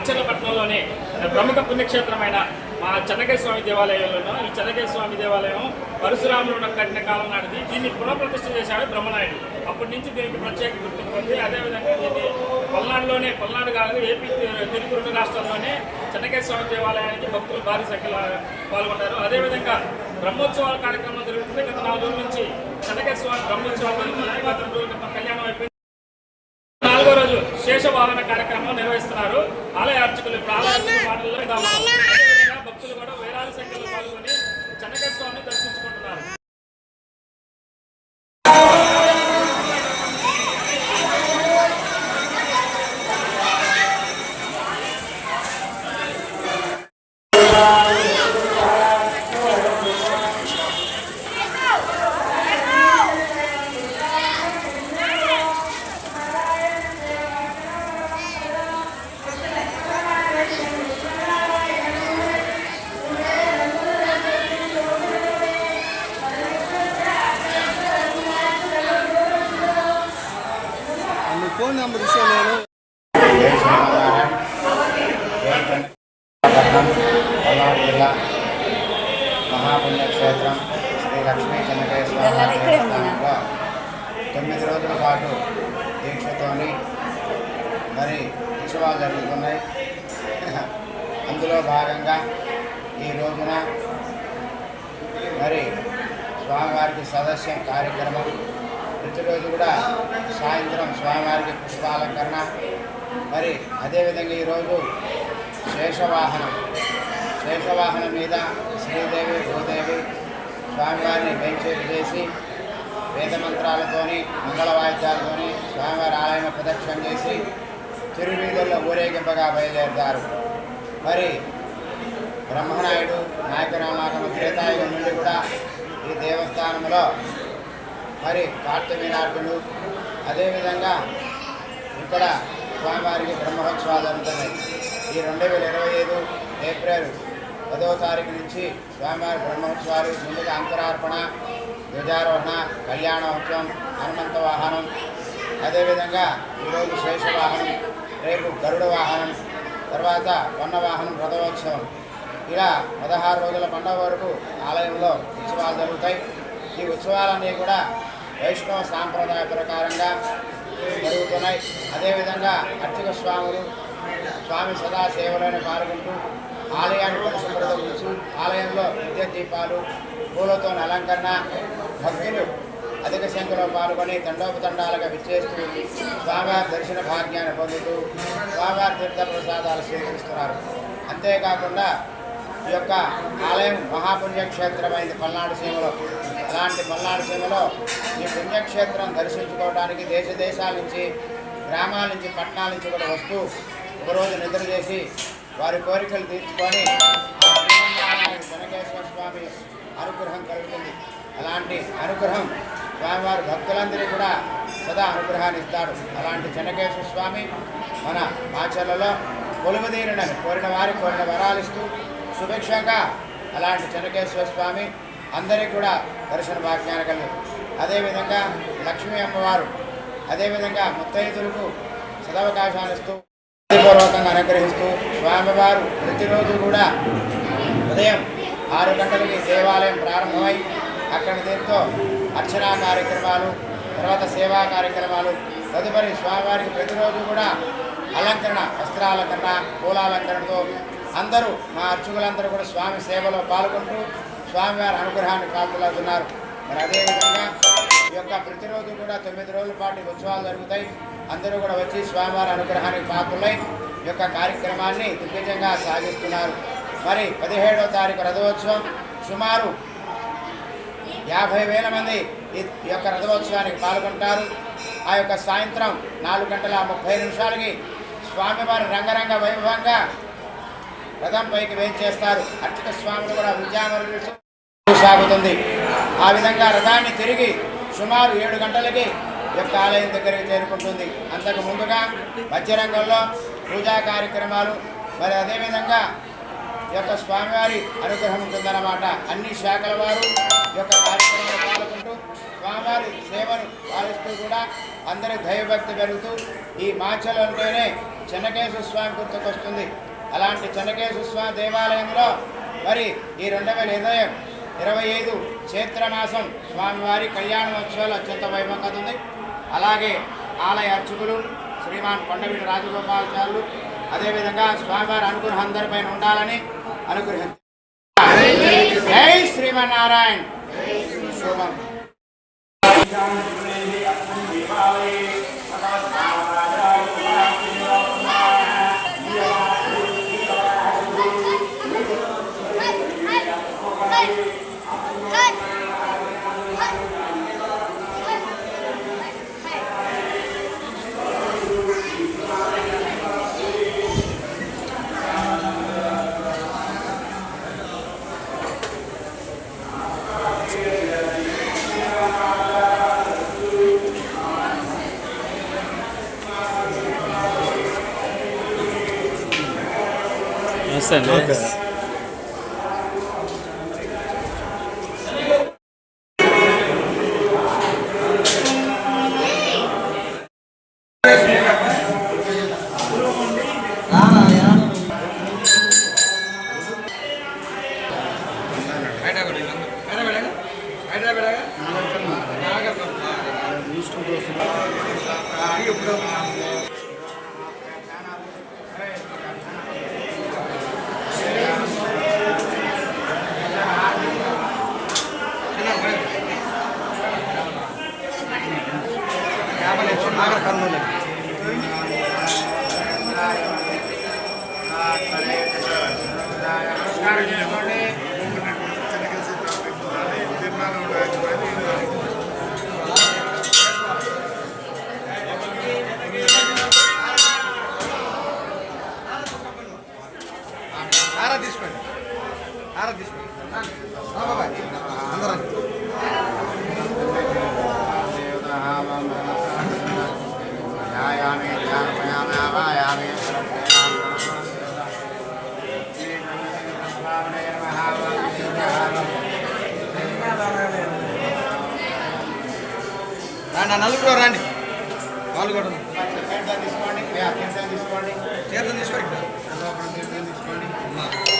మాచర్లపట్నంలోని ప్రముఖ పుణ్యక్షేత్రమైన మా చెన్నకేశ్వర స్వామి దేవాలయంలో ఈ చెన్నకేశ్వర స్వామి దేవాలయం పరశురాములు కట్టిన కాలం నాటిది. దీన్ని పునఃప్రతిష్ఠ చేశాడు బ్రహ్మనాయుడు. అప్పటి నుంచి దీనికి ప్రత్యేక గుర్తింపు ఉంది. అదేవిధంగా దీన్ని పల్నాడులోనే పల్నాడు కాదు ఏపీ తెలుగు రెండు రాష్ట్రాల్లోనే చెన్నకేశ్వర స్వామి దేవాలయానికి భక్తులు భారీ సంఖ్యలో పాల్గొంటారు. అదేవిధంగా బ్రహ్మోత్సవాల కార్యక్రమం జరుగుతుంది. గత నాలుగు రోజుల నుంచి చెన్నకేశ్వర స్వామి బ్రహ్మోత్సవాలు కళ్యాణం అయిపోయింది. రోజు కార్యక్రమం నిర్వహిస్తున్నారు. ఆలయ అర్చకులు ఇప్పుడు ఆలయ అర్చకుల మాటల్లో మీ ఫోన్ నెంబర్ ఇచ్చా నేను జై శ్రీమన్నారాయణ జై చంద్రపట్నం పల్నాడు జిల్లా మహాపుణ్యక్షేత్రం శ్రీ లక్ష్మీ చెన్నకేశ్వర దేవస్థానంలో తొమ్మిది రోజుల పాటు దీక్షతోని మరి ఉత్సవాలు జరుగుతున్నాయి అందులో భాగంగా ఈ రోజున మరి స్వామివారికి సదస్యం కార్యక్రమం ప్రతిరోజు కూడా సాయంత్రం స్వామివారికి పుష్పాలంకరణ. మరి అదేవిధంగా ఈరోజు శేషవాహనం. శేషవాహనం మీద శ్రీదేవి భూదేవి స్వామివారిని వెంచేపు చేసి వేదమంత్రాలతోని మంగళ వాయిద్యాలతోని స్వామివారి ఆలయం ప్రదక్షిణ చేసి తిరువీధుల్లో ఊరేగింపగా బయలుదేరుతారు. మరి బ్రహ్మనాయుడు నాయకరామాకము త్రేతాయుగం నుండి కూడా ఈ దేవస్థానంలో మరి కార్తవీనార్జుడు అదేవిధంగా ఇక్కడ స్వామివారికి బ్రహ్మోత్సవాలు జరుగుతున్నాయి ఈ రెండు వేల ఇరవై ఐదు ఏప్రిల్ పదవ తారీఖు నుంచి స్వామివారి బ్రహ్మోత్సవాలు ముందుగా అంకురార్పణ ధ్వజారోహణ కళ్యాణోత్సవం హనుమంత వాహనం అదేవిధంగా ఈరోజు శేష వాహనం రేపు గరుడ వాహనం తర్వాత పొన్న వాహనం రథోత్సవం. ఇలా పదహారు రోజుల పండుగ వరకు ఆలయంలో ఉత్సవాలు జరుగుతాయి. ఈ ఉత్సవాలన్నీ కూడా వైష్ణవ సాంప్రదాయ ప్రకారంగా జరుగుతున్నాయి. అదేవిధంగా అర్చక స్వాములు స్వామి సదా సేవలను పాల్గొంటూ ఆలయాన్ని పరిశుభ్రత ఉంచు ఆలయంలో విద్య దీపాలు పూలతో అలంకరణ భక్తులు అధిక సంఖ్యలో పాల్గొని దండోపదండాలుగా విచ్చేస్తూ స్వామివారి దర్శన భాగ్యాన్ని పొందుతూ స్వామివారి తీర్థ ప్రసాదాలు స్వీకరిస్తున్నారు. అంతేకాకుండా ఈ యొక్క ఆలయం మహాపుణ్యక్షేత్రమైంది పల్నాడు సీమలో. అలాంటి పల్నాడు సీమలో ఈ పుణ్యక్షేత్రం దర్శించుకోవడానికి దేశ దేశాల నుంచి గ్రామాల నుంచి పట్టణాల నుంచి కూడా వస్తూ ఒకరోజు నిద్ర చేసి వారి కోరికలు తీర్చుకొని ఆ స్వామి అనుగ్రహం కలుగుతుంది. అలాంటి అనుగ్రహం స్వామివారి భక్తులందరికీ కూడా సదా అనుగ్రహాన్ని ఇస్తాడు. అలాంటి చెన్నకేశ్వర స్వామి మన మాచర్లలో కొలువుదీరునని కోరిన వారి కోరిన వరాలు ఇస్తూ సుభిక్షంగా అలాంటి చెన్నకేశ్వర స్వామి అందరికీ కూడా దర్శన భాగ్యాన్ని కలిగి అదేవిధంగా లక్ష్మీ అమ్మవారు అదేవిధంగా ముత్తైదులకు సదవకాశాలు ఇస్తూ పూర్వకంగా అనుగ్రహిస్తూ స్వామివారు ప్రతిరోజు కూడా ఉదయం ఆరు గంటలకి దేవాలయం ప్రారంభమై అక్కడి దీంతో అర్చనా కార్యక్రమాలు తర్వాత సేవా కార్యక్రమాలు తదుపరి స్వామివారికి ప్రతిరోజు కూడా అలంకరణ వస్త్రాలంకరణ పూలాలంకరణతో అందరూ మా అర్చకులందరూ కూడా స్వామి సేవలో పాల్గొంటూ స్వామివారి అనుగ్రహాన్ని పాల్గొతున్నారు మరి అదేవిధంగా ఈ యొక్క ప్రతిరోజు కూడా తొమ్మిది రోజుల పాటు ఉత్సవాలు జరుగుతాయి. అందరూ కూడా వచ్చి స్వామివారి అనుగ్రహానికి పాకులై ఈ యొక్క కార్యక్రమాన్ని దిగ్విజంగా సాగిస్తున్నారు. మరి పదిహేడవ తారీఖు రథోత్సవం సుమారు యాభై వేల మంది ఈ యొక్క రథోత్సవానికి పాల్గొంటారు. ఆ యొక్క సాయంత్రం నాలుగు గంటల ముప్పై నిమిషాలకి స్వామివారి రంగరంగ వైభవంగా రథం పైకి వేయించేస్తారు అర్చక స్వాములు కూడా విద్యామరులు సాగుతుంది. ఆ విధంగా రథాన్ని తిరిగి సుమారు ఏడు గంటలకి యొక్క ఆలయం దగ్గరికి చేరుకుంటుంది. అంతకు ముందుగా మధ్యరంగంలో పూజా కార్యక్రమాలు మరి అదేవిధంగా యొక్క స్వామివారి అనుగ్రహం ఉంటుందన్నమాట. అన్ని శాఖల వారు ఈ యొక్క కార్యక్రమాలు పాల్గొంటూ స్వామివారి సేవను పాలిస్తూ కూడా అందరి దైవభక్తి పెరుగుతూ ఈ మాచలు అంటేనే చెన్నకేశ్వర స్వామి గుర్తుకొస్తుంది. అలాంటి చెన్నకేశ్వర స్వామి దేవాలయంలో మరి ఈ రెండు వేల ఇరవై ఇరవై ఐదు చైత్రమాసం స్వామివారి కళ్యాణోత్సవాలు అత్యంత వైభవంగా ఉంది. అలాగే ఆలయ అర్చకులు శ్రీమాన్ కొండవీటి రాజగోపాలాచార్యులు అదేవిధంగా స్వామివారి అనుగ్రహం అందరిపైన ఉండాలని అనుగ్రహం జై శ్రీమన్నారాయణ. శుభం. ఓకే ఆరా కూడా. తీసుకోండి. తీసుకోండి. తీర్థం తీసుకోండి తీసుకోండి.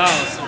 Ciao.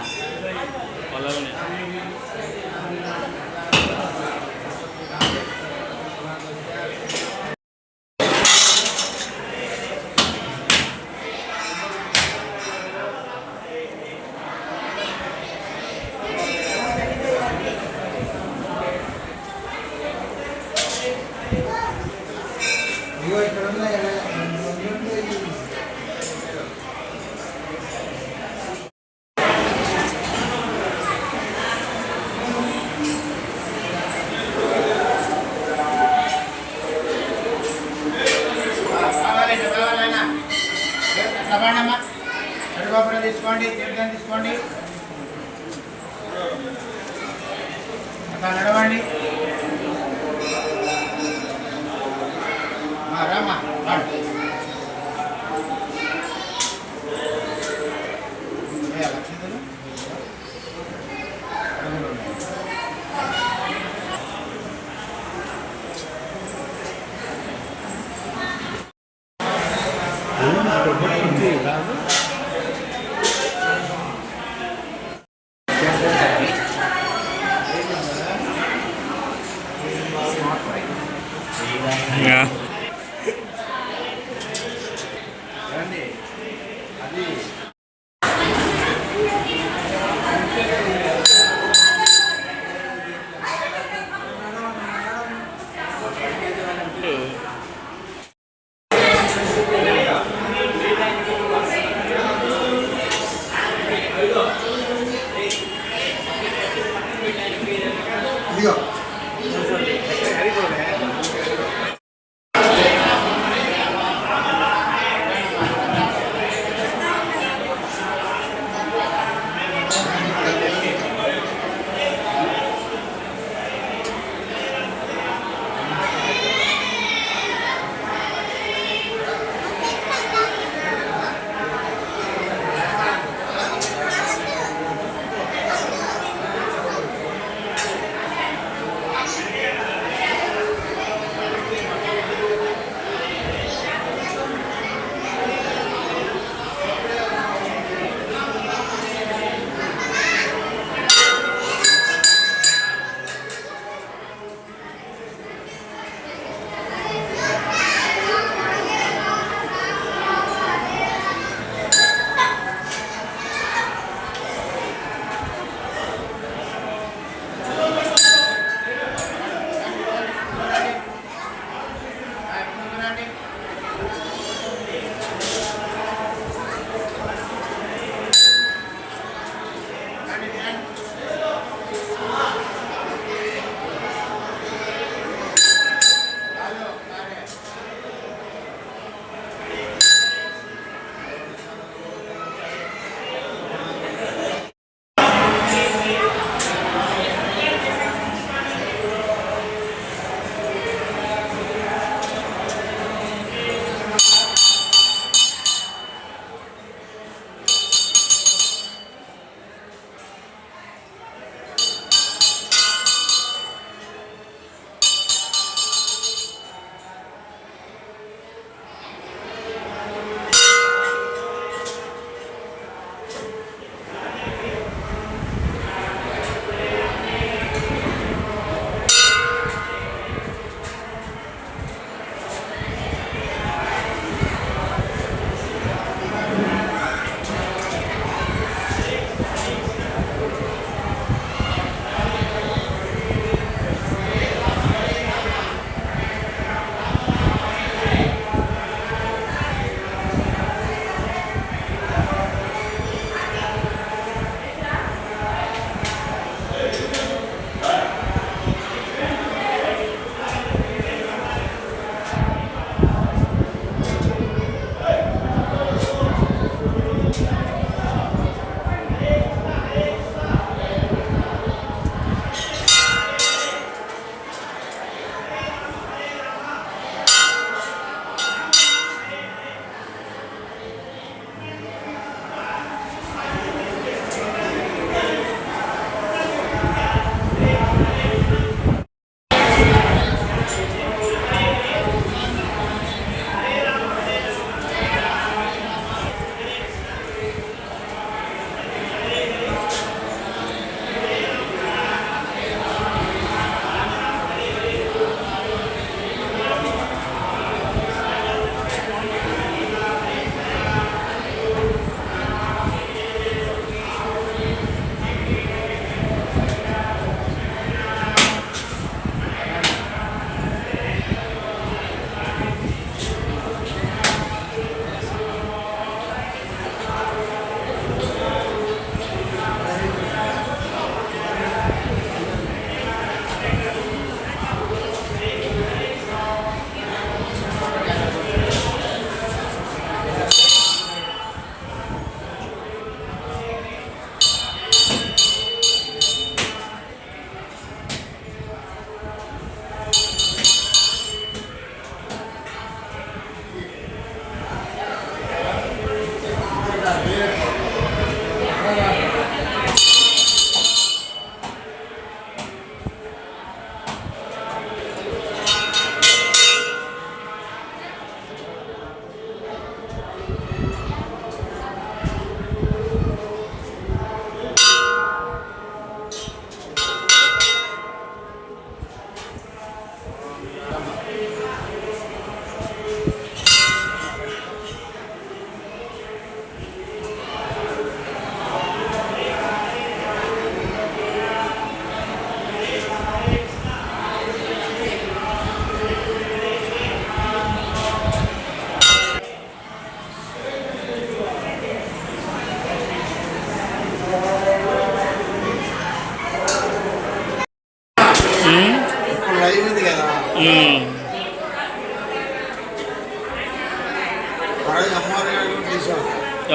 por qué?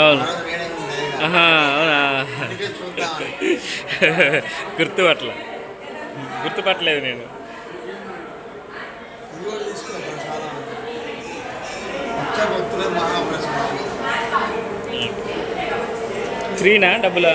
అవును. అవునా? గుర్తుపట్ల గుర్తుపట్టలేదు నేను. ఫ్రీనా డబ్బులా?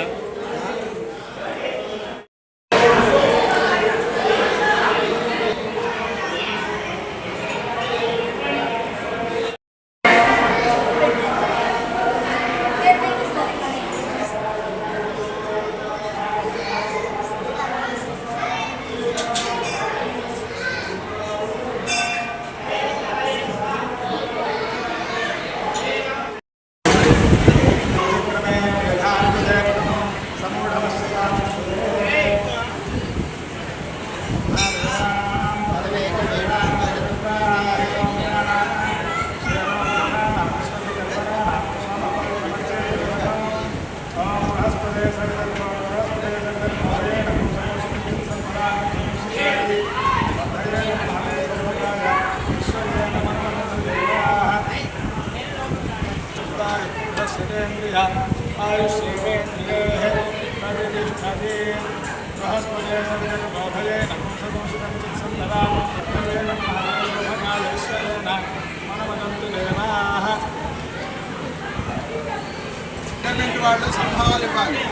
प्रतिष्ठा आयुष्ये प्रतिष्ठते बृहस्पते गोभये नपुंसकोशसन्दरा कालेश्वरेण मनमनन्तु देवाः వాళ్ళు సంభావాలు ఇవ్వాలి